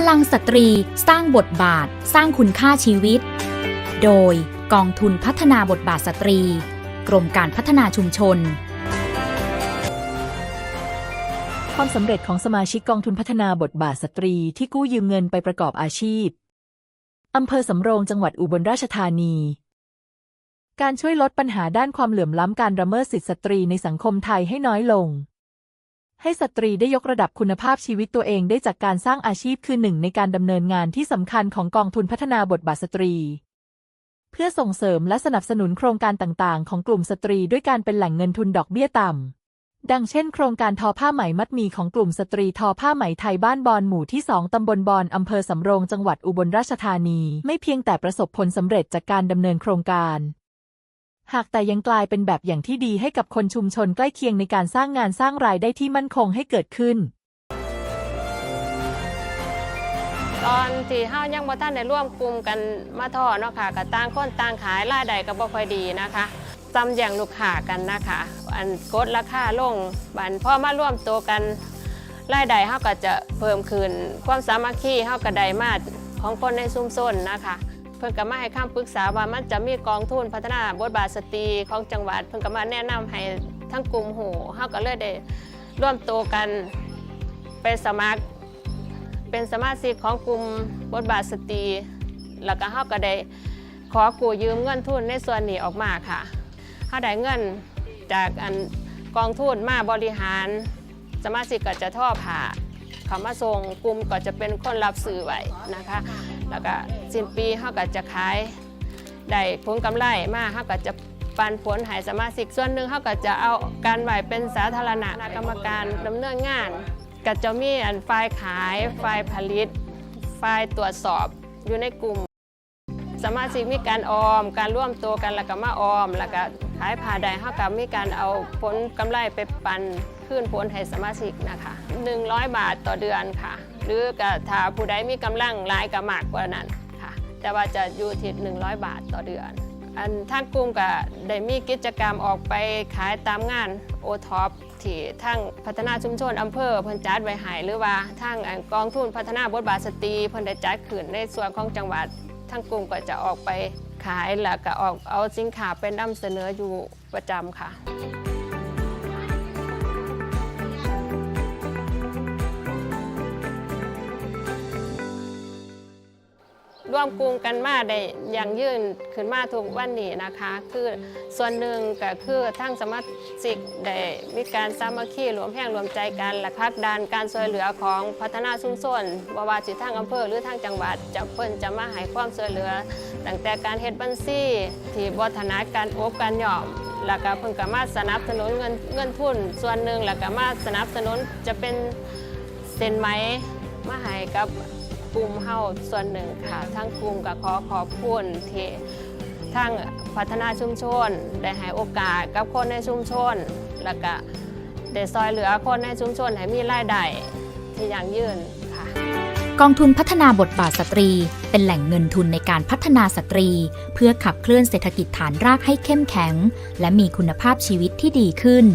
พลังสตรีสร้างบทบาท สร้างคุณค่าชีวิต โดยกองทุนพัฒนาบทบาทสตรี กรมการพัฒนาชุมชน ความสำเร็จของสมาชิกกองทุนพัฒนาบทบาทสตรีที่กู้ยืมเงินไปประกอบอาชีพอำเภอสำโรงจังหวัดอุบลราชธานี การช่วยลดปัญหาด้านความเหลื่อมล้ำการละเมิดสิทธิสตรีในสังคมไทยให้น้อยลง ให้สตรีได้ยกระดับคุณภาพชีวิตตัวเองได้จากการสร้างอาชีพคือหนึ่งในการดำเนินงานที่สำคัญของกองทุนพัฒนาบทบาทสตรี เพื่อส่งเสริมและสนับสนุนโครงการต่างๆ ของกลุ่มสตรีด้วยการเป็นแหล่งเงินทุนดอกเบี้ยต่ำ ดังเช่น โครงการทอผ้าไหมมัดมีของกลุ่มสตรีทอผ้าไหมไทยบ้านบอนหมู่ที่ 2 ตำบลบอนอำเภอสำโรงจังหวัดอุบลราชธานี ไม่เพียงแต่ประสบผลสำเร็จจากการดำเนินโครงการ หากแต่ยังกลายเป็นแบบอย่างที่ดีให้กับคนชุมชนใกล้เคียงในการสร้างงานสร้างรายได้ที่มั่นคงให้เกิดขึ้น ตอนที่เฮายังบ่ทันได้ร่วมกลุ่มกันมาทอเนาะค่ะก็ต่างคนต่างขายรายได้ก็บ่ค่อยดีนะคะจำอย่างลูกค้ากันนะคะ อันกดราคาลงบันพ่อมาร่วมตัวกันรายได้เฮาก็จะเพิ่มขึ้น ความสามัคคีเฮาก็ได้มาของคนในชุมชนนะคะ เพิ่นก็มาให้คำปรึกษาว่ามันจะมีกองทุนพัฒนาบทบาทสตรีของจังหวัด เพิ่นก็มาแนะนำให้ทั้งกลุ่มหูเฮาก็เลยได้ร่วมตัวกันไปสมัคร เป็นสมาชิกของกลุ่มบทบาทสตรีแล้วก็เฮาก็ได้ขอกู้ยืมเงินทุนในส่วนนี้ออกมาค่ะเฮาได้เงินจากอันกองทุนมาบริหาร สมาชิกก็จะท่อผ่า เขามาส่งกลุ่มก็จะเป็นคนรับซื้อไว้นะคะ แล้วก็สิ้นปีเฮาก็จะขายได้ผลกำไรมาเฮาก็จะปันผลให้สมาชิกส่วนหนึ่งเฮาก็จะเอาการไหวเป็นสาธารณะกรรมการดำเนินงานก็จะมีอันฝ่ายขายฝ่ายผลิตฝ่ายตรวจสอบอยู่ในกลุ่มสมาชิกมีการออม การร่วมตัวกันแล้วก็มาออมแล้วก็ ขายผ่าใดเท่ากับมีการเอาผลกำไรไปปันขึ้นผลให้สมาชิกนะคะ100 บาทต่อเดือนค่ะ หรือก็ถ้าผู้ใดมีกำลังหลายก็มากกว่านั้นค่ะ แต่ว่าจะอยู่ที่100 บาทต่อเดือน อันทางกลุ่มก็ได้มีกิจกรรมออกไปขายตามงานโอท็อปที่ทางพัฒนาชุมชนอำเภอเพิ่นจัดไว้ให้หรือว่าทางกองทุนพัฒนาบทบาทสตรีเพิ่นได้จัดขึ้นในส่วนของจังหวัด ทางกลุ่มก็จะออกไปขายแล้วก็ออกเอาสินค้าไปนำเสนออยู่ประจำค่ะ ร่วมกลุ่มกันมาได้อย่างยืนขึ้นมาทุกวันนี้นะคะ คือส่วนหนึ่งก็คือทั้งสมาชิกได้มีการสามัคคีรวมแห่งรวมใจกันและพักดันการช่วยเหลือของพัฒนาชุมชนบ่ว่าสิทางอำเภอหรือทางจังหวัดจะเพิ่นจะมาให้ความช่วยเหลือตั้งแต่การเฮ็ดบัญชีที่บ่ถนัดการอบการหย่อมแล้วก็เพิ่นก็มาสนับสนุนเงินเงินทุนส่วนหนึ่งแล้วก็มาสนับสนุนจะเป็นเซ็นไหมมาให้กับ กลุ่มเฮาส่วนหนึ่งค่ะ ทั้งกลุ่มก็ขอขอบคุณที่ทั้งพัฒนาชุมชน ได้ให้โอกาสกับคนในชุมชน แล้วก็ได้ซอยเหลือคนในชุมชนให้มีรายได้ที่ยั่งยืนค่ะกองทุนพัฒนาบทบาทสตรี เป็นแหล่งเงินทุนในการพัฒนาสตรี เพื่อขับเคลื่อนเศรษฐกิจฐานรากให้เข้มแข็ง และมีคุณภาพชีวิตที่ดีขึ้น